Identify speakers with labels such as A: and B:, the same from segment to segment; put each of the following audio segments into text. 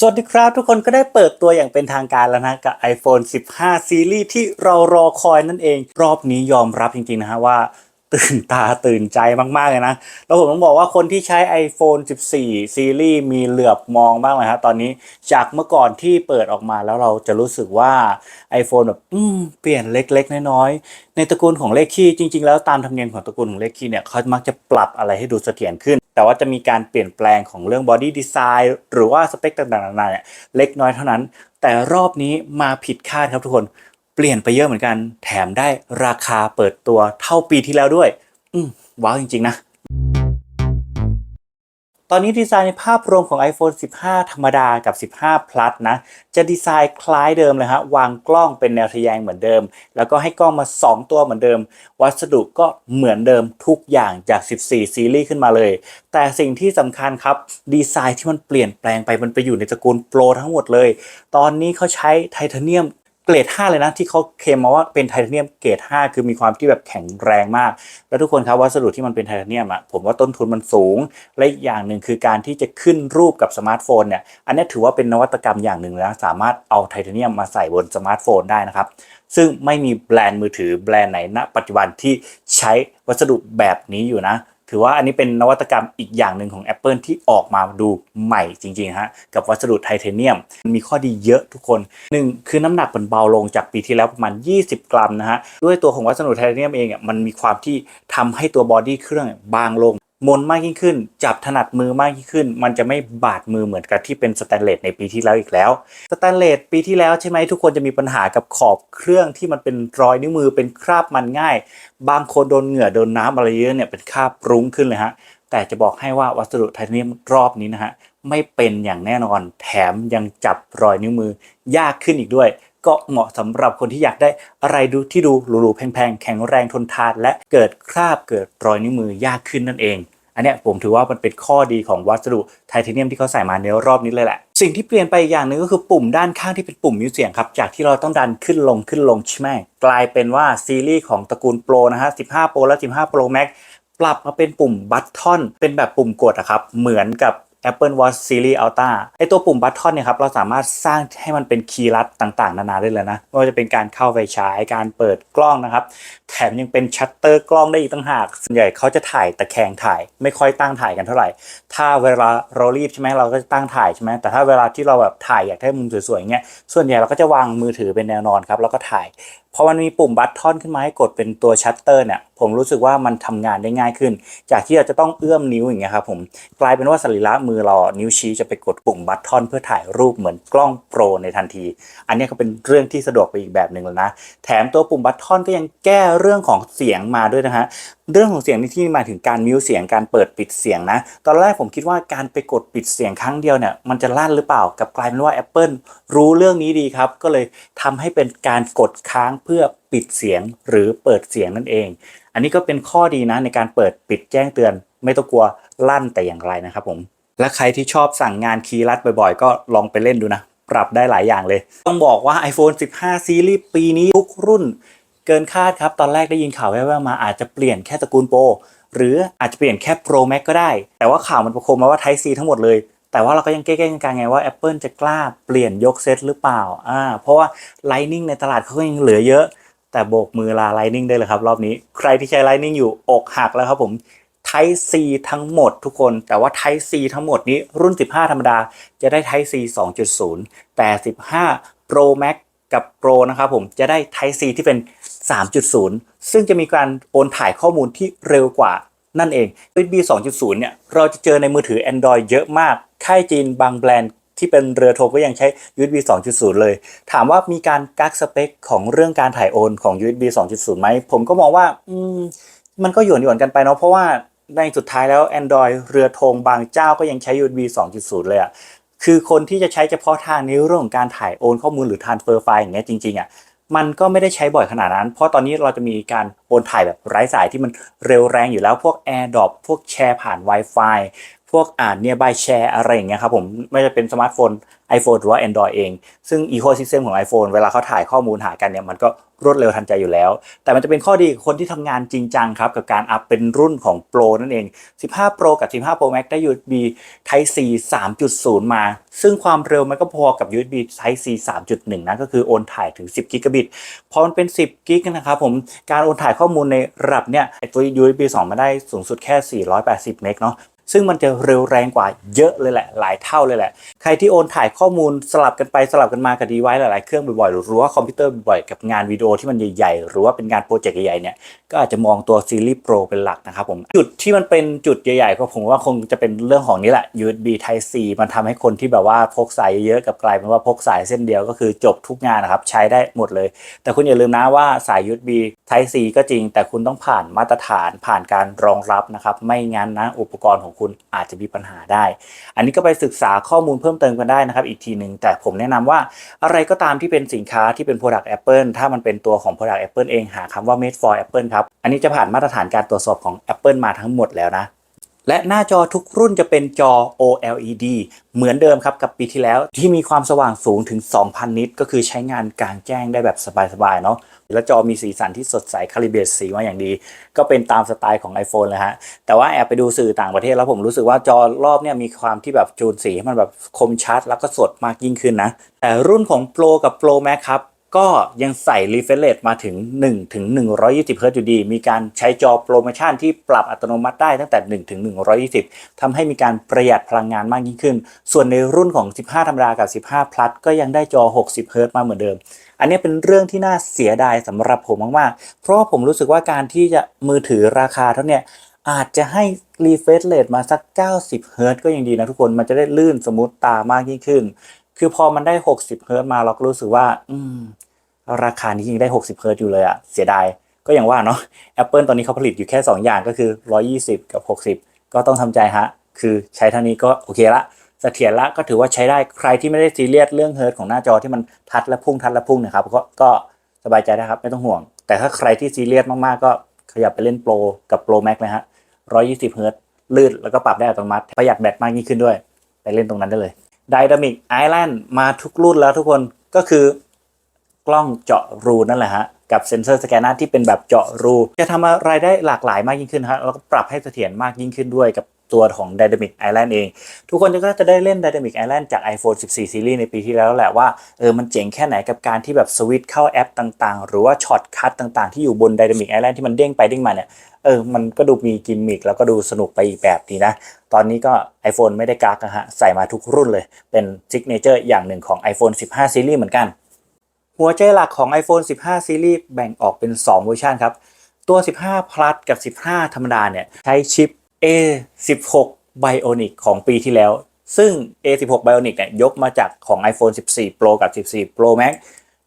A: สวัสดีครับทุกคนก็ได้เปิดตัวอย่างเป็นทางการแล้วนะกับ iPhone 15 ซีรีส์ที่เรารอคอยนั่นเอง รอบนี้ยอมรับจริงๆนะฮะว่า ตื่นตาตื่นใจมากๆเลยนะ แล้วผมต้องบอกว่าคนที่ใช้ iPhone 14 ซีรีส์มีเหลือบมองบ้างเลยฮะตอนนี้จากเมื่อก่อนที่เปิดออกมาแล้วเราจะรู้สึกว่า iPhone แบบอืมเปลี่ยนเล็กๆ น้อยๆ ในตระกูลของเลขคี่จริง ๆ แล้วตามธรรมเนียมของตระกูลของเลขคี่เนี่ยเขามักจะปรับอะไรให้ดูเสถียรขึ้น แต่ว่าจะมีการเปลี่ยนแปลงของเรื่องบอดี้ดีไซน์หรือว่าสเปคต่างๆนานาเนี่ยเล็กน้อยเท่านั้น แต่รอบนี้มาผิดคาดครับทุกคนเปลี่ยนไปเยอะเหมือนกัน แถมได้ราคาเปิดตัวเท่าปีที่แล้วด้วย อืมว้าวจริงๆนะ ตอนนี้ดีไซน์ในภาพรวมของ iPhone 15 ธรรมดากับ 15 Plus นะ จะดีไซน์คล้ายเดิมเลยฮะ วางกล้องเป็นแนวทะแยงเหมือนเดิม แล้วก็ให้กล้องมา 2 ตัวเหมือนเดิม วัสดุก็เหมือนเดิมทุกอย่างจาก 14 ซีรีส์ขึ้นมาเลย แต่สิ่งที่สำคัญครับ ดีไซน์ที่มันเปลี่ยนแปลงไปมันไปอยู่ในตระกูลโปรทั้งหมดเลย ตอนนี้เขาใช้ไทเทเนียม เกรด 5 เลยนะ ที่เขาเคลมมาว่าเป็นไทเทเนียมเกรด 5 คือมีความที่แบบแข็งแรงมาก แล้วทุกคนครับวัสดุที่มันเป็นไทเทเนียมอะผมว่าต้นทุนมันสูง และอีกอย่างหนึ่งคือการที่จะขึ้นรูปกับสมาร์ทโฟนเนี่ยอันนี้ถือว่าเป็นนวัตกรรมอย่างหนึ่งเลยนะสามารถเอาไทเทเนียมมาใส่บนสมาร์ทโฟนได้นะครับซึ่งไม่มีแบรนด์มือถือแบรนด์ไหนณปัจจุบันที่ใช้วัสดุแบบนี้อยู่นะ ถือว่าอันนี้เป็นนวัตกรรมอีกอย่างหนึ่งของ Apple ที่ออกมาดูใหม่จริงๆฮะกับวัสดุไทเทเนียมมันมีข้อดีเยอะทุกคนหนึ่งคือน้ำหนักมันเบาลงจากปีที่แล้วประมาณ 20 กรัมนะฮะด้วยตัวของวัสดุไทเทเนียมเองอะมันมีความที่ทำให้ตัวบอดี้เครื่องบางลง มนมากยิ่งขึ้น จับถนัดมือมากยิ่งขึ้น มันจะไม่บาดมือเหมือนกับที่เป็นสแตนเลสในปีที่แล้วอีกแล้วสแตนเลสปีที่แล้วใช่ไหมทุกคนจะมีปัญหากับขอบเครื่องที่มันเป็นรอยนิ้วมือเป็นคราบมันง่าย บางคนโดนเหงื่อโดนน้ำอะไรเยอะเนี่ยเป็นคราบรุ้งขึ้นเลยฮะแต่จะบอกให้ว่าวัสดุไทเทเนียมรอบนี้นะฮะไม่เป็นอย่างแน่นอน แถมยังจับรอยนิ้วมือยากขึ้นอีกด้วย ก็เหมาะสำหรับคนที่อยากได้อะไรดูที่ดูหรูๆแพงๆแข็งแรงทนทาน และเกิดคราบเกิดรอยนิ้วมือยากขึ้นนั่นเอง อันเนี้ยผมถือว่ามันเป็นข้อดีของวัสดุไทเทเนียมที่เขาใส่มาในรอบนี้เลยแหละ สิ่งที่เปลี่ยนไปอีกอย่างหนึ่งก็คือปุ่มด้านข้างที่เป็นปุ่มมิวเสียงครับ จากที่เราต้องดันขึ้นลงขึ้นลงใช่ไหมกลายเป็นว่าซีรีส์ของตระกูลโปรนะฮะ 15 Pro และ 15 Pro Max ปรับมาเป็นปุ่มบัตทอนเป็นแบบปุ่มกดอะครับ เหมือนกับ Apple Watch Series Ultra ไอตัวปุ่มบัตทอนเนี่ยครับเราสามารถสร้างให้มันเป็นคีย์ลัดต่างๆ นานาได้เลยนะไม่ว่าจะเป็นการเข้าไฟฉายการเปิดกล้องนะครับ แถมยังเป็นชัตเตอร์กล้องได้อีกต่างหาก ส่วนใหญ่เขาจะถ่ายตะแคงถ่าย ไม่ค่อยตั้งถ่ายกันเท่าไหร่ ถ้าเวลาเรารีบใช่ไหมเราก็จะตั้งถ่ายใช่ไหมแต่ถ้าเวลาที่เราแบบถ่ายอยากได้มุมสวยๆอย่างเงี้ยส่วนใหญ่เราก็จะวางมือถือเป็นแนวนอนครับแล้วก็ถ่ายพอมันมีปุ่มบัตทอนขึ้นมาให้กดเป็นตัวชัตเตอร์เนี่ยผมรู้สึกว่ามันทำงานได้ง่ายขึ้น จากที่เราจะต้องเอื้อมนิ้วอย่างเงี้ยครับผมกลายเป็นว่าสรีระมือเรานิ้วชี้จะไปกดปุ่มบัตทอนเพื่อถ่ายรูปเหมือนกล้องโปรในทันที อันนี้ก็เป็นเรื่องที่สะดวกไปอีกแบบหนึ่งแล้วนะ แถมตัวปุ่มบัตทอนก็ยังแก้เรื่องของเสียงมาด้วยนะฮะ เรื่องของเสียงในที่หมายถึงการมิวเสียงการเปิดปิดเสียงนะ ตอนแรกผมคิดว่าการไปกดปิดเสียงครั้งเดียวเนี่ยมันจะลั่นหรือเปล่ากับกลายเป็นว่า Apple รู้เรื่องนี้ดีครับ ก็เลยทำให้เป็นการกดค้างเพื่อปิดเสียงหรือเปิดเสียงนั่นเอง อันนี้ก็เป็นข้อดีนะในการเปิดปิดแจ้งเตือน ไม่ต้องกลัวลั่นแต่อย่างไรนะครับผมและใครที่ชอบสั่งงานคีย์ลัดบ่อยๆ ก็ลองไปเล่นดูนะ ปรับได้หลายอย่างเลย ต้องบอกว่า iPhone 15 ซีรีส์ปีนี้ทุกรุ่น เกินคาดครับ ตอนแรกได้ยินข่าวแว่วๆมาอาจจะเปลี่ยนแค่ตระกูลโปรหรืออาจจะเปลี่ยนแค่ Pro Max ก็ได้ แต่ว่าข่าวมันประโคมมาว่า Type C ทั้งหมดเลย แต่ว่าเราก็ยังเก้ๆกันไงว่า Apple จะกล้าเปลี่ยนยกเซตหรือเปล่าอ่าเพราะว่า Lightning ในตลาดเขาก็ยังเหลือเยอะ แต่โบกมือลา Lightning ได้เลยครับ รอบนี้ ใครที่ใช้ Lightning อยู่อกหักแล้วครับผม Type C ทั้งหมดทุกคน แต่ว่า Type C ทั้งหมดนี้รุ่น 15 ธรรมดา จะได้ Type C 2.0 แต่ 15 Pro Max กับ Pro นะครับผมจะได้ Type C ที่เป็น 3.0 ซึ่งจะมีการโอนถ่ายข้อมูลที่เร็วกว่านั่นเอง USB 2.0 เนี่ย เราจะเจอในมือถือ Android เยอะมาก ค่ายจีนบางแบรนด์ที่เป็นเรือโทรก็ยังใช้ USB 2.0 เลย ถามว่ามีการกักสเปคของเรื่องการถ่ายโอนของ USB 2.0 ไหม ผมก็มองว่า อืม มันก็หยวนหยวนกันไปเนาะ เพราะว่าในสุดท้ายแล้ว Android เรือธงบางเจ้าก็ยังใช้ USB 2.0 เลยอะคือคนที่จะใช้เฉพาะทางในเรื่องของการถ่ายโอนข้อมูลหรือ transfer ไฟล์อย่างเงี้ยจริงๆอะ มันก็ไม่ได้ใช้บ่อยขนาดนั้น เพราะตอนนี้เราจะมีการโอนถ่ายแบบไร้สายที่มันเร็วแรงอยู่แล้วพวก AirDrop พวกแชร์ผ่าน Wi-Fi พวกอ่าน nearby share อะไรอย่างเงี้ยครับผมไม่ว่าจะเป็นสมาร์ทโฟน iPhone หรือว่า Android เอง ซึ่ง ecosystem ของ iPhone เวลาเขาถ่ายข้อมูลหากันเนี่ยมันก็รวดเร็วทันใจอยู่แล้ว แต่มันจะเป็นข้อดีคนที่ทำงานจริงจังครับ กับการอัพเป็นรุ่นของ Pro นั่นเอง 15 Pro กับ 15 Pro Max ได้ USB Type C 3.0 มา ซึ่งความเร็วมันก็พอกับ USB Type C 3.1 นะก็คือโอนถ่ายถึง 10 กิกะบิตพอมันเป็น 10 กิกนะครับผมการโอนถ่ายข้อมูลในระดับเนี่ยตัว USB 2 มาได้สูงสุดแค่ 480 เมกเนาะ ซึ่งมันจะเร็วแรงกว่าเยอะเลยแหละ หลายเท่าเลยแหละ ใครที่โอนถ่ายข้อมูลสลับกันไปสลับกันมากับดีไวซ์หลายๆเครื่องบ่อยๆ หรือว่าคอมพิวเตอร์บ่อยๆ กับงานวิดีโอที่มันใหญ่ๆ หรือว่าเป็นงานโปรเจกต์ใหญ่ๆ เนี่ย ก็อาจจะมองตัวซีรีส์ Pro เป็นหลักนะครับผม จุดที่มันเป็นจุดใหญ่ๆก็ผมว่าคงจะเป็นเรื่องของนี้แหละ USB Type C มันทำให้คนที่แบบว่าพกสายเยอะๆกับกลายเป็นว่าพกสายเส้นเดียวก็คือจบทุกงานนะครับใช้ได้หมดเลย แต่คุณอย่าลืมนะว่าสาย USB Type C ก็จริง แต่คุณต้องผ่านมาตรฐานผ่านการรองรับนะครับไม่งั้นนะอุปกรณ์ของคุณอาจจะมีปัญหาได้ อันนี้ก็ไปศึกษาข้อมูลเพิ่มเติมกันได้นะครับ อีกทีหนึ่งแต่ผมแนะนำว่าอะไรก็ตามที่เป็นสินค้าที่เป็น Product Apple ถ้ามันเป็นตัวของ Product Apple เองหาคำว่า made for Apple ครับ อันนี้จะผ่านมาตรฐานการตรวจสอบของ Apple มาทั้งหมดแล้วนะ และหน้าจอทุกรุ่นจะเป็นจอ OLED เหมือนเดิมครับกับปีที่แล้วที่มีความสว่างสูงถึง 2,000 นิต ก็คือใช้งานกลางแจ้งได้แบบสบายๆเนาะแล้วจอมีสีสันที่สดใสคาลิเบรตสีมาอย่างดี ก็เป็นตามสไตล์ของ iPhone เลยฮะ แต่ว่าแอบไปดูสื่อต่างประเทศแล้วผมรู้สึกว่าจอรอบเนี่ยมีความที่แบบจูนสีให้มันแบบคมชัดแล้วก็สดมากยิ่งขึ้นนะแต่รุ่นของ Pro กับ Pro Max ครับ ก็ยังใส่ refresh rate มาถึง1ถึง120 Hz อยู่ดี มีการใช้จอโปรโมชั่นที่ปรับอัตโนมัติได้ตั้งแต่1ถึง120ทำให้มีการประหยัดพลังงานมากยิ่งขึ้น ส่วนในรุ่นของ 15 ธรรมดากับ 15 plus ก็ยังได้จอ 60 Hz มาเหมือนเดิม อันนี้เป็นเรื่องที่น่าเสียดายสำหรับผมมากๆ เพราะผมรู้สึกว่าการที่จะมือถือราคาเท่านี้อาจจะให้ refresh rate มาสัก 90 Hz ก็ยังดีนะทุกคน มันจะได้ลื่นสมูทตามากยิ่งขึ้น คือพอมันได้ 60เฮิร์ตมาเราก็รู้สึกว่า อืม ราคานี้ยังได้ 60เฮิร์ตอยู่เลยอะเสียดาย ก็อย่างว่าเนาะ Apple ตอนนี้เขาผลิตอยู่แค่ 2 อย่างก็คือ 120 กับ 60 ก็ต้องทำใจฮะ คือใช้เท่านี้ก็โอเคละเสถียรละก็ถือว่าใช้ได้ใครที่ไม่ได้ซีเรียสเรื่องเฮิร์ตของหน้าจอที่มันทัดและพุ่งทัดและพุ่งนะครับก็ก็สบายใจได้ครับไม่ต้องห่วง แต่ถ้าใครที่ซีเรียสมากๆ ก็ขยับไปเล่นโปรกับโปรแม็กเลยฮะ120เฮิร์ตลื่นแล้วก็ปรับได้อัตโนมัติประหยัดแบตมากยิ่งขึ้นด้วย ไปเล่นตรงนั้นได้เลย Dynamic Island มาทุกรุ่นแล้วทุกคนก็คือกล้องเจาะรูนั่นแหละฮะกับเซนเซอร์สแกนเนอร์ที่เป็นแบบเจาะรู จะทำอะไรได้หลากหลายมากยิ่งขึ้นฮะแล้วก็ปรับให้เสถียรมากยิ่งขึ้นด้วยกับ ตัวของ Dynamic Island เอง ทุกคนก็จะได้เล่น Dynamic Island จาก iPhone 14 Series ในปีที่แล้วแหละว่าเออมันเจ๋งแค่ไหนกับการที่แบบสวิตช์เข้าแอปต่างๆ หรือว่าช็อตคัทต่างๆ ที่อยู่บน Dynamic Island ที่มันเด้งไปเด้งมาเนี่ยเออมันก็ดูมีกิมมิคแล้วก็ดูสนุกไปอีกแบบนีนะ ตอนนี้ก็ iPhone ไม่ได้กักนะฮะใส่มาทุกรุ่นเลย เป็นซิกเนเจอร์อย่างหนึ่งของ iPhone 15 Series เหมือนกัน หัวใจหลักของ iPhone 15 Series แบ่งออกเป็น 2 เวอร์ชันครับตัว 15 Plus กับ 15 ธรรมดาเนี่ย ใช้ชิป A16 Bionic ของปีที่แล้ว ซึ่ง A16 Bionic เนี่ยยกมาจากของ iPhone 14 Pro กับ 14 Pro Max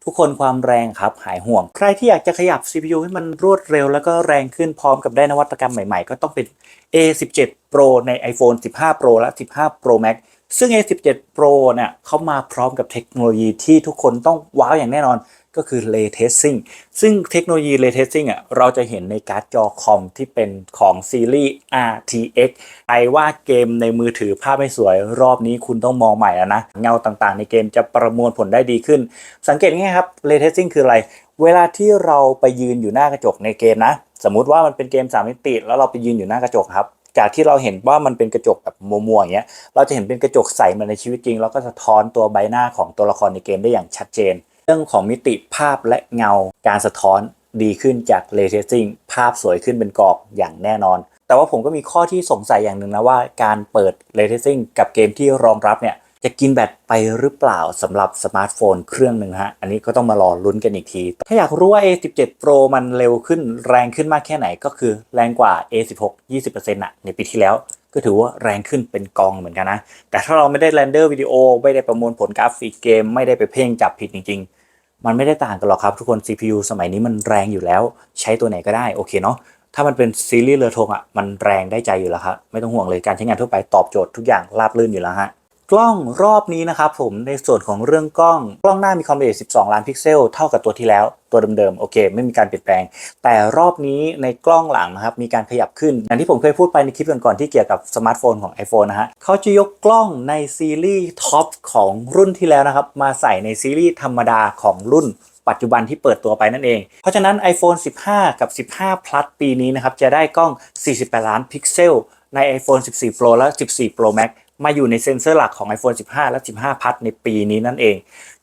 A: ทุกคนความแรงครับหายห่วง ใครที่อยากจะขยับ CPU ให้มันรวดเร็วแล้วก็แรงขึ้นพร้อมกับได้นวัตกรรมใหม่ๆ ก็ต้องเป็น A17 Pro ใน iPhone 15 Pro และ 15 Pro Max ซึ่ง A17 Pro เนี่ยเขามาพร้อมกับเทคโนโลยีที่ทุกคนต้องว้าวอย่างแน่นอน ก็คือ Ray Tracing ซึ่งเทคโนโลยี Ray Tracing อะเราจะเห็นในการ์ดจอคอมที่เป็นของซีรีส์ RTX ใครว่าเกมในมือถือภาพไม่สวยรอบนี้คุณต้องมองใหม่แล้วนะ เงาต่างๆ ในเกมจะประมวลผลได้ดีขึ้น สังเกตง่ายครับ Ray Tracing คืออะไร เวลาที่เราไปยืนอยู่หน้ากระจกในเกมนะ สมมุติว่ามันเป็นเกม3มิติแล้วเราไปยืนอยู่หน้ากระจกครับจากที่เราเห็นว่ามันเป็นกระจกแบบมัวๆอย่างเงี้ย เราจะเห็นเป็นกระจกใสเหมือนในชีวิตจริง แล้วก็สะท้อนตัวใบหน้าของตัวละครในเกมได้อย่างชัดเจน เรื่องของมิติภาพและเงาการสะท้อนดีขึ้นจากเลเทสซิ่งภาพสวยขึ้นเป็นกรอบอย่างแน่นอน แต่ว่าผมก็มีข้อที่สงสัยอย่างหนึ่งนะว่าการเปิดเลเทสซิ่งกับเกมที่รองรับเนี่ย จะกินแบตไปหรือเปล่าสำหรับสมาร์ทโฟนเครื่องหนึ่งฮะ อันนี้ก็ต้องมารอลุ้นกันอีกที ถ้าอยากรู้ว่า A17 Pro มันเร็วขึ้นแรงขึ้นมากแค่ไหนก็คือแรงกว่า A16 20%อะในปีที่แล้วก็ถือว่าแรงขึ้นเป็นกองเหมือนกันนะ แต่ถ้าเราไม่ได้เรนเดอร์วิดีโอ ไม่ได้ประมวลผลกราฟิกเกม ไม่ได้ไปเพ่งจับผิดจริง ๆ มันไม่ได้ต่างกันหรอกครับทุกคน CPU สมัยนี้มันแรงอยู่แล้ว ใช้ตัวไหนก็ได้โอเคเนาะถ้ามันเป็นซีรีส์เรือธงอะมันแรงได้ใจอยู่แล้วครับไม่ต้องห่วงเลยการใช้งานทั่วไปตอบโจทย์ทุกอย่างราบรื่นอยู่แล้วฮะ กล้องรอบนี้นะครับผมในส่วนของเรื่องกล้อง กล้องหน้ามีความละเอียด 12 ล้านพิกเซล เท่ากับตัวที่แล้วตัวเดิมๆโอเค ไม่มีการเปลี่ยนแปลง แต่รอบนี้ในกล้องหลังนะครับมีการขยับขึ้น อย่างที่ผมเคยพูดไปในคลิปก่อนๆที่เกี่ยวกับสมาร์ทโฟนของ iPhone นะฮะเขาจะยกกล้องในซีรีส์ท็อปของรุ่นที่แล้วนะครับมาใส่ในซีรีส์ธรรมดาของรุ่นปัจจุบันที่เปิดตัวไปนั่นเอง เพราะฉะนั้น iPhone 15 กับ 15 Plus ปีนี้นะครับจะได้กล้อง 48 ล้านพิกเซลใน iPhone 14 Pro และ 14 Pro Max มาอยู่ในเซ็นเซอร์หลักของ iPhone 15 และ 15 Plus ในปีนี้นั่นเอง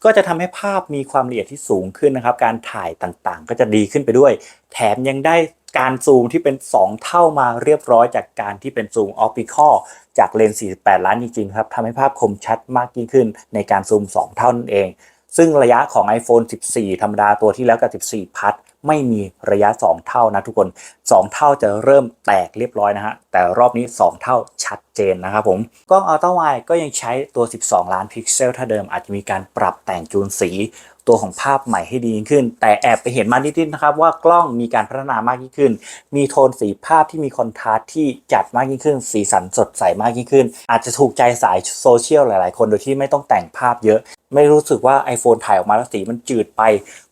A: ก็จะทำให้ภาพมีความละเอียดที่สูงขึ้นนะครับ การถ่ายต่างๆ ก็จะดีขึ้นไปด้วย แถมยังได้การซูมที่เป็น 2 เท่ามาเรียบร้อยจากการที่เป็นซูมออปติคอลจากเลนส์48 ล้านจริงๆครับทำให้ภาพคมชัดมากยิ่งขึ้นในการซูม 2 เท่านั่นเอง ซึ่งระยะของ iPhone 14 ธรรมดาตัวที่แล้วกับ 14 พัท ไม่มีระยะ 2 เท่านะทุกคน 2 เท่าจะเริ่มแตกเรียบร้อยนะฮะแต่รอบนี้ 2 เท่าชัดเจนนะครับผมกล้องอัลต้าไวก็ยังใช้ตัว 12 ล้านพิกเซลถ้าเดิมอาจจะมีการปรับแต่งจูนสี ตัวของภาพใหม่ให้ดียิ่งขึ้น แต่แอบไปเห็นมานิดๆนะครับว่ากล้องมีการพัฒนามากยิ่งขึ้น มีโทนสีภาพที่มีคอนทราสต์ที่จัดมากยิ่งขึ้น สีสันสดใสมากยิ่งขึ้น อาจจะถูกใจสายโซเชียลหลายๆ คนโดยที่ไม่ต้องแต่งภาพเยอะ ไม่รู้สึกว่า iPhone ถ่ายออกมาแล้วสีมันจืดไป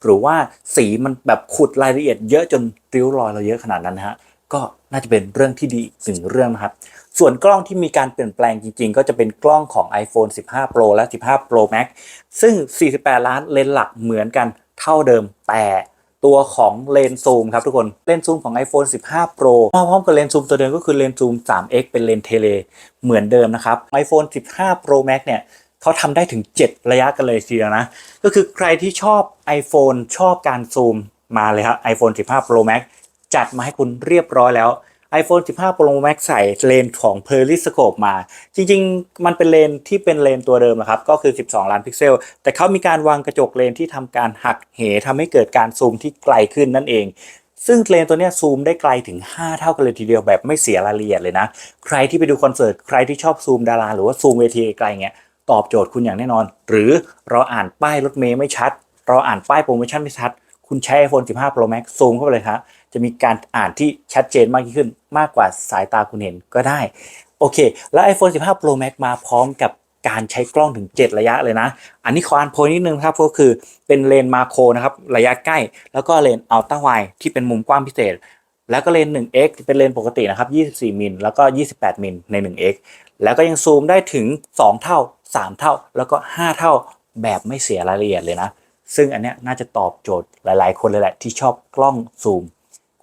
A: หรือว่าสีมันแบบขุดรายละเอียดเยอะจนริ้วรอยเราเยอะขนาดนั้นนะฮะก็น่าจะเป็นเรื่องที่ดีอีกหนึ่งเรื่องนะครับ ส่วนกล้องที่มีการเปลี่ยนแปลงจริง ๆ ก็จะเป็นกล้องของ iPhone 15 Pro และ 15 Pro Max ซึ่ง 48 ล้านเลนส์หลักเหมือนกันเท่าเดิมแต่ตัวของเลนส์ซูมครับทุกคนเลนส์ซูมของ iPhone 15 Pro มาพร้อมกับเลนส์ซูมตัวเดิมก็คือเลนส์ซูม 3x เป็นเลนส์เทเลเหมือนเดิมนะครับ iPhone 15 Pro Max เนี่ยเขาทำได้ถึง 7 ระยะกันเลยทีเดียวนะ ก็คือใครที่ชอบ iPhone ชอบการซูมมาเลยครับ iPhone 15 Pro Max จัดมาให้คุณเรียบร้อยแล้ว iPhone 15 Pro Max ใส่เลนส์ของ Periscope มา จริงๆ มันเป็นเลนส์ที่เป็นเลนส์ตัวเดิมนะครับ ก็คือ 12 ล้านพิกเซล แต่เขามีการวางกระจกเลนส์ที่ทำการหักเหทำให้เกิดการซูมที่ไกลขึ้นนั่นเอง ซึ่งเลนส์ตัวนี้ซูมได้ไกลถึง 5 เท่ากันเลยทีเดียวแบบไม่เสียรายละเอียดเลยนะ ใครที่ไปดูคอนเสิร์ต ใครที่ชอบซูมดารา หรือว่าซูมเวทีไกลๆเงี้ย ตอบโจทย์คุณอย่างแน่นอน หรือเราอ่านป้ายรถเมย์ไม่ชัด เราอ่านป้ายโปรโมชั่นไม่ชัด คุณใช้ iPhone 15 Pro Max ซูมเข้าไปเลยครับ จะมีการอ่านที่ชัดเจนมากยิ่งขึ้น มากกว่าสายตาคุณเห็นก็ได้ โอเค แล้ว iPhone 15 Pro Max มาพร้อมกับการใช้กล้องถึง 7 ระยะเลยนะ อันนี้ขออ่านโพยนิดนึงครับก็คือเป็นเลนมาโครนะครับระยะใกล้ แล้วก็เลนอัลตร้าไวที่เป็นมุมกว้างพิเศษ แล้วก็เลน 1x เป็นเลนปกตินะครับ 24 มิล แล้วก็ 28 มิลใน 1x แล้วก็ยังซูมได้ถึง 2 เท่า 3 เท่า แล้วก็ 5 เท่าแบบไม่เสียรายละเอียดเลยนะ ซึ่งอันเนี้ยน่าจะตอบโจทย์หลาย ๆ คนเลยแหละที่ชอบกล้องซูม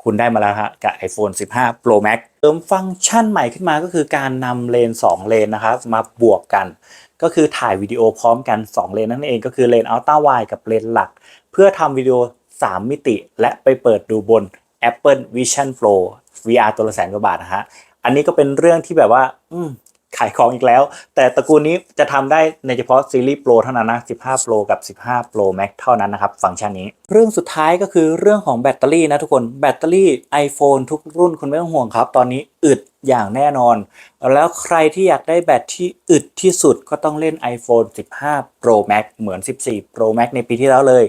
A: คุณได้มาแล้วฮะกับ iPhone 15 Pro Max เติมฟังก์ชันใหม่ขึ้นมาก็คือการนำเลนส์2เลนนะครับมาบวกกัน ก็คือถ่ายวิดีโอพร้อมกัน 2 เลนนั่นเองก็คือเลน Ultra Wide กับเลนหลัก เพื่อทำวิดีโอ 3 มิติ และไปเปิดดูบน Apple Vision Pro VR ตัวละแสนกว่าบาทนะฮะอันนี้ก็เป็นเรื่องที่แบบว่า อืม ขายของอีกแล้ว แต่ตระกูลนี้จะทำได้ในเฉพาะซีรีส์ Pro เท่านั้นนะ 15 Pro กับ 15 Pro Max เท่านั้นนะครับ ฟังก์ชันนี้ เรื่องสุดท้ายก็คือเรื่องของแบตเตอรี่นะทุกคนแบตเตอรี่ iPhone ทุกรุ่นคุณไม่ต้องห่วงครับ ตอนนี้อึดอย่างแน่นอน แล้วใครที่อยากได้แบตที่อึดที่สุดก็ต้องเล่น iPhone 15 Pro Max เหมือน 14 Pro Max ในปีที่แล้วเลย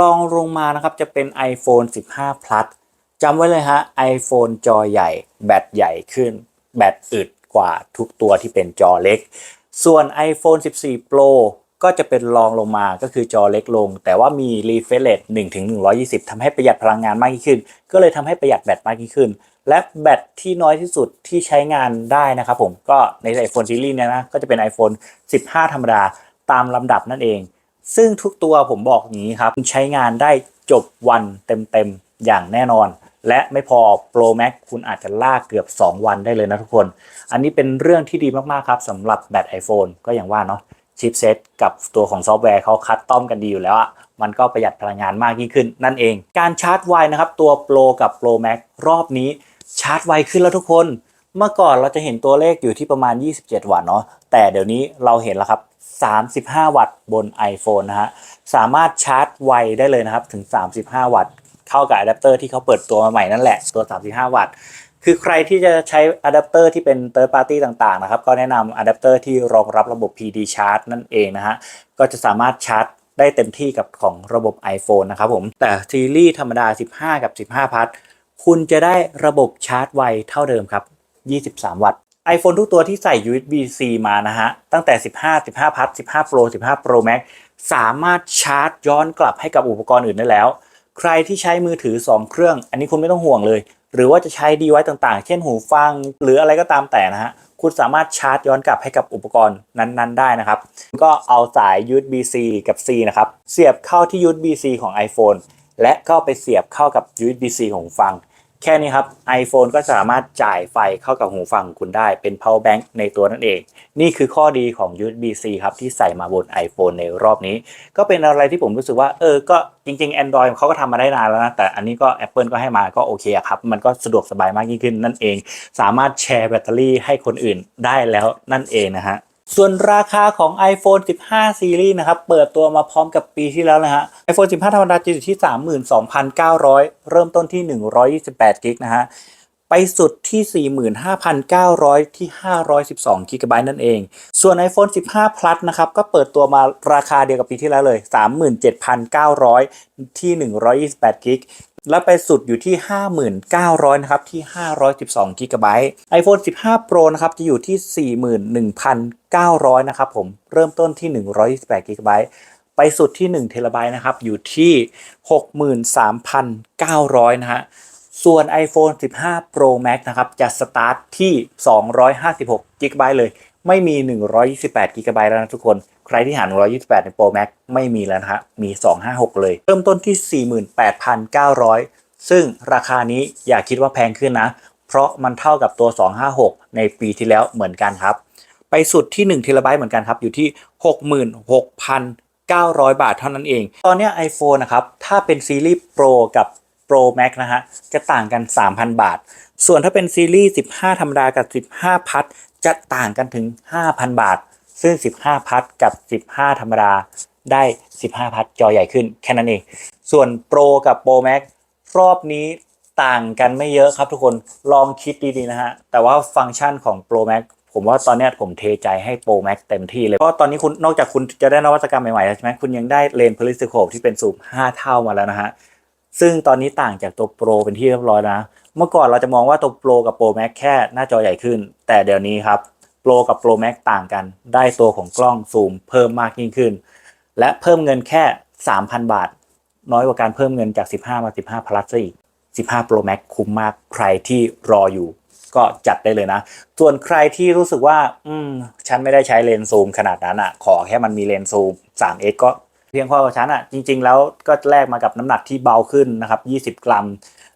A: ลองลงมานะครับจะเป็น iPhone 15 Plus จำไว้เลยฮะ iPhone จอใหญ่ แบตใหญ่ขึ้น แบตอึด กว่าทุกตัวที่เป็นจอเล็ก ส่วน iPhone 14 Pro ก็จะเป็นรองลงมาก็คือจอเล็กลง แต่ว่ามี refresh rate 1ถึง120ทำให้ประหยัดพลังงานมากยิ่งขึ้น ก็เลยทำให้ประหยัดแบตมากยิ่งขึ้น และแบตที่น้อยที่สุดที่ใช้งานได้นะครับผมก็ใน iPhone series เนี่ยนะก็จะเป็น iPhone 15 ธรรมดาตามลำดับนั่นเอง ซึ่งทุกตัวผมบอกอย่างนี้ครับ ใช้งานได้จบวันเต็มๆอย่างแน่นอน และไม่พอ Pro Max คุณอาจจะลากเกือบ 2 วันได้เลยนะทุกคน อันนี้เป็นเรื่องที่ดีมากๆครับสำหรับแบต iPhone ก็อย่างว่าเนาะชิปเซตกับตัวของซอฟต์แวร์เขาคัดต้อมกันดีอยู่แล้วอะมันก็ประหยัดพลังงานมากยิ่งขึ้น นั่นเอง การชาร์จไวนะครับตัว Pro กับ Pro Max รอบนี้ชาร์จไวขึ้นแล้วทุกคน เมื่อก่อนเราจะเห็นตัวเลขอยู่ที่ประมาณ 27 วัตต์เนาะแต่เดี๋ยวนี้เราเห็นแล้วครับ35 วัตต์บน iPhone นะฮะสามารถชาร์จไวได้เลยนะครับถึง 35 วัตต์ เข้ากับอะแดปเตอร์ที่เขาเปิดตัวมาใหม่นั่นแหละ ตัว 35 วัตต์ คือใครที่จะใช้อะแดปเตอร์ที่เป็น third party ต่างๆนะครับ ก็แนะนำอะแดปเตอร์ที่รองรับระบบ PD Charge นั่นเองนะฮะ ก็จะสามารถชาร์จได้เต็มที่กับของระบบ iPhone นะครับผม แต่ซีรีส์ธรรมดา 15 กับ 15 พัทคุณจะได้ระบบชาร์จไวเท่าเดิมครับ 23 วัตต์ iPhone ทุกตัวที่ใส่ USB-C มานะฮะ ตั้งแต่ 15 15 Plus 15 Pro 15 Pro Max สามารถชาร์จย้อนกลับให้กับอุปกรณ์อื่นได้แล้ว ใครที่ใช้มือถือ 2 เครื่อง อันนี้คุณไม่ต้องห่วงเลย หรือว่าจะใช้ดีไว้ต่างๆ เช่นหูฟัง หรืออะไรก็ตามแต่นะฮะ คุณสามารถชาร์จย้อนกลับให้กับอุปกรณ์นั้นๆ ได้นะครับ ก็เอาสาย USB-C กับ C นะครับ เสียบเข้าที่ USB-C ของ iPhone และก็ไปเสียบเข้ากับ USB-C ของฟัง แค่นี้ครับ iPhone ก็สามารถจ่ายไฟเข้ากับหูฟังคุณได้เป็น power bank ในตัวนั่นเอง นี่คือข้อดีของ USB-C ครับที่ใส่มาบน iPhone ในรอบนี้ ก็เป็นอะไรที่ผมรู้สึกว่า เออ ก็จริง ๆ Android เขาก็ทำมาได้นานแล้วนะ แต่อันนี้ก็ Apple ก็ให้มาก็โอเคครับ มันก็สะดวกสบายมากยิ่งขึ้นนั่นเอง สามารถแชร์แบตเตอรี่ให้คนอื่นได้แล้วนั่นเองนะฮะ ส่วนราคาของ iPhone 15 Series นะครับ เปิดตัวมาพร้อมกับปีที่แล้วนะฮะ iPhone 15 ธรรมดาจะอยู่ที่ 32,900 เริ่มต้นที่ 128 กิกนะฮะ ไปสุดที่ 45,900 ที่ 512 กิกะไบต์นั่นเอง ส่วน iPhone 15 Plus นะครับ ก็เปิดตัวมาราคาเดียวกับปีที่แล้วเลย 37,900 ที่ 128 กิก แล้วไปสุดอยู่ที่ 5,900นะครับที่ 512กิกะไบต์ iPhone 15 Pro นะครับจะอยู่ที่ 41,900นะครับผมเริ่มต้นที่ 128กิกะไบต์ไปสุดที่1เทราไบต์นะครับอยู่ที่ 63,900 นะฮะส่วน iPhone 15 Pro Max นะครับจะสตาร์ทที่ 256 g b เลย ไม่มี 128 g b แล้วนะทุกคน ใครที่หา 128 ใน Pro Max ไม่มีแล้วนะฮะ มี 256 เลย เริ่มต้นที่ 48,900 ซึ่งราคานี้อย่าคิดว่าแพงขึ้นนะ เพราะมันเท่ากับตัว 256 ในปีที่แล้วเหมือนกันครับ ไปสุดที่1เทราไบต์เหมือนกันครับ อยู่ที่ 66,900 บาทเท่านั้นเอง ตอนนี้ iPhone นะครับ ถ้าเป็นซีรีส์ Pro กับ Pro Max นะฮะ จะต่างกัน 3,000 บาท ส่วนถ้าเป็นซีรีส์ 15 ธรรมดากับ 15 พัทจะต่างกันถึง 5,000 บาท ซึ่ง 15 พัทกับ 15 ธรรมดาได้ 15 พัทจอใหญ่ขึ้นแค่นั้นเอง ส่วน Pro กับ Pro Max รอบนี้ต่างกันไม่เยอะครับทุกคนลองคิดดีๆนะฮะ แต่ว่าฟังก์ชันของ Pro Max ผมว่าตอนนี้ผมเทใจให้ Pro Max เต็มที่เลย เพราะตอนนี้คุณนอกจากคุณจะได้นวัตกรรมใหม่ๆแล้วใช่ไหมคุณยังได้เลนส์ periscope ที่เป็นซูม 5 เท่ามาแล้วนะฮะ ซึ่งตอนนี้ต่างจากตัวโปรเป็นที่เรียบร้อยนะ เมื่อก่อนเราจะมองว่าตัวโปรกับโปรแม็กแค่หน้าจอใหญ่ขึ้น แต่เดี๋ยวนี้ครับ โปรกับโปรแม็กต่างกัน ได้ตัวของกล้องซูมเพิ่มมากยิ่งขึ้น และเพิ่มเงินแค่ 3,000 บาท น้อยกว่าการเพิ่มเงินจาก 15 มา 15 plus ซะอีก 15 Pro Max คุ้มมากใครที่รออยู่ ก็จัดได้เลยนะ ส่วนใครที่รู้สึกว่า อืม ฉันไม่ได้ใช้เลนส์ซูมขนาดนั้นอะ ขอแค่มันมีเลนส์ซูม 3x ก็เพียงพอกับฉันอะ จริง ๆ แล้วก็แลกมากับน้ำหนักที่เบาขึ้นนะครับ 20 กรัม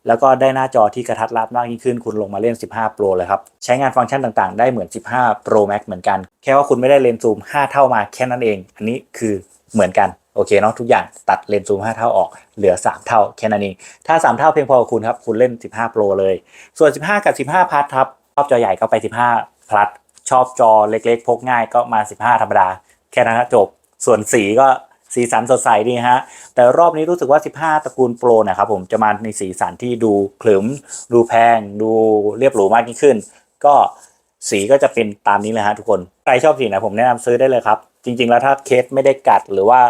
A: แล้วก็ได้หน้าจอที่กระทัดรัดมากยิ่งขึ้น คุณลงมาเล่น 15 Pro เลยครับ ใช้งานฟังก์ชันต่างๆ ได้เหมือน 15 Pro Max เหมือนกัน แค่ว่าคุณไม่ได้เลนส์ซูม 5 เท่ามาแค่นั้นเอง อันนี้คือเหมือนกันโอเคเนาะทุกอย่างตัดเลนส์ซูม 5 เท่าออกเหลือ 3 เท่าแค่นั้นเองถ้า 3 เท่าเพียงพอคุณครับคุณเล่น 15 Pro เลย ส่วน 15 กับ 15 Plus ครับชอบจอใหญ่ก็ไป 15 Plus ชอบจอเล็กๆ พกง่ายก็มา 15 ธรรมดา แค่นั้นจบ ส่วนสีก็ สีสันสดใสดีฮะ แต่รอบนี้รู้สึกว่า 15 ตระกูลโปรนะครับผมจะมาในสีสันที่ดูขลึมดูแพง ดูเรียบหรูมากยิ่งขึ้น ก็สีก็จะเป็นตามนี้เลยฮะทุกคน ใครชอบสีไหนผมแนะนำซื้อได้เลยครับ จริง ๆ แล้วถ้าเคสไม่ได้กัดหรือว่า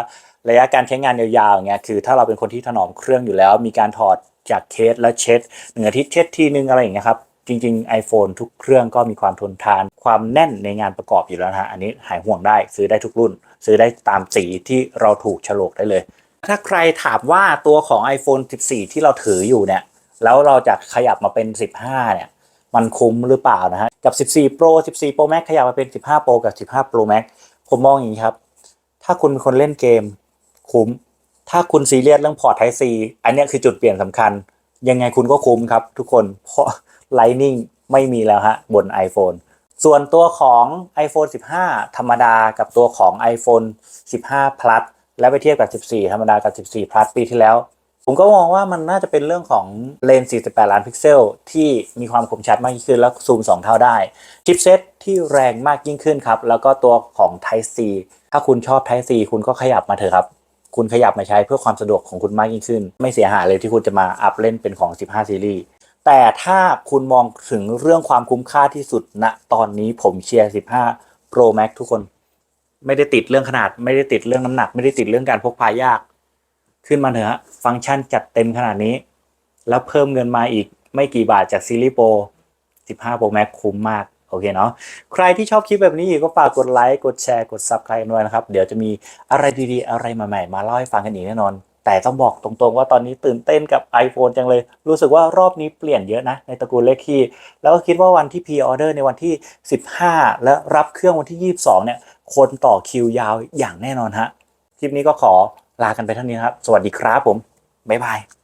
A: ระยะการใช้งานยาวๆอย่างเงี้ยคือถ้าเราเป็นคนที่ถนอมเครื่องอยู่แล้ว มีการถอดจากเคสแล้วเช็ดหนึ่งอาทิตย์เช็ดทีนึงอะไรอย่างเงี้ยครับ จริง ๆ iPhone ทุกเครื่องก็มีความทนทาน ความแน่นในงานประกอบอยู่แล้วนะฮะ อันนี้หายห่วงได้ซื้อได้ทุกรุ่น ซื้อได้ตามสีที่เราถูกฉลกได้เลย ถ้าใครถามว่าตัวของ iPhone 14 ที่เราถืออยู่เนี่ย แล้วเราจะขยับมาเป็น 15 เนี่ย มันคุ้มหรือเปล่านะฮะ กับ 14 Pro 14 Pro Max ขยับมาเป็น 15 Pro กับ 15 Pro Max ผมมองอย่างนี้ครับ ถ้าคุณเป็นคนเล่นเกมคุ้ม ถ้าคุณซีเรียสเรื่องพอร์ต Type C อันนี้คือจุดเปลี่ยนสำคัญ ยังไงคุณก็คุ้มครับทุกคนเพราะ Lightning ไม่มีแล้วฮะบน iPhone ส่วนตัวของ iPhone 15 ธรรมดากับตัวของ iPhone 15 Plus แล้วไปเทียบกับ 14 ธรรมดากับ 14 Plus ปีที่แล้ว ผมก็มองว่ามันน่าจะเป็นเรื่องของเลนส์ 48 ล้านพิกเซล ที่มีความคมชัดมากยิ่งขึ้นแล้วซูม 2 เท่าได้ ชิปเซตที่แรงมากยิ่งขึ้นครับ แล้วก็ตัวของ Type C ถ้าคุณชอบ Type C คุณก็ขยับมาเถอะครับ คุณขยับมาใช้เพื่อความสะดวกของคุณมากยิ่งขึ้น ไม่เสียหายเลยที่คุณจะมาอัพเล่นเป็นของ 15 ซีรีส์แต่ถ้าคุณมองถึงเรื่องความคุ้มค่าที่สุดณตอนนี้ผมเชียร์ 15 Pro Max ทุกคน ไม่ได้ติดเรื่องขนาด ไม่ได้ติดเรื่องน้ำหนัก ไม่ได้ติดเรื่องการพกพายาก ขึ้นมาเถอะฮะฟังก์ชันจัดเต็มขนาดนี้ แล้วเพิ่มเงินมาอีกไม่กี่บาทจากซีรีส์โปร15 Pro Max คุ้มมาก โอเคเนาะใครที่ชอบคลิปแบบนี้ก็ฝากกดไลค์กดแชร์กด Subscribe ด้วยนะครับ เดี๋ยวจะมีอะไรดีๆ อะไรใหม่ๆ มาเล่าให้ฟังกันอีกแน่นอน แต่ต้องบอกตรงๆว่าตอนนี้ตื่นเต้นกับ iPhone จังเลย รู้สึกว่ารอบนี้เปลี่ยนเยอะนะ ในตระกูลเลขคี่แล้วก็คิดว่าวันที่ pre order ในวันที่ 15 และรับเครื่องวันที่ 22 เนี่ย คนต่อคิวยาวอย่างแน่นอนฮะคลิปนี้ก็ขอลากันไปเท่านี้ครับ สวัสดีครับผมบ๊ายบาย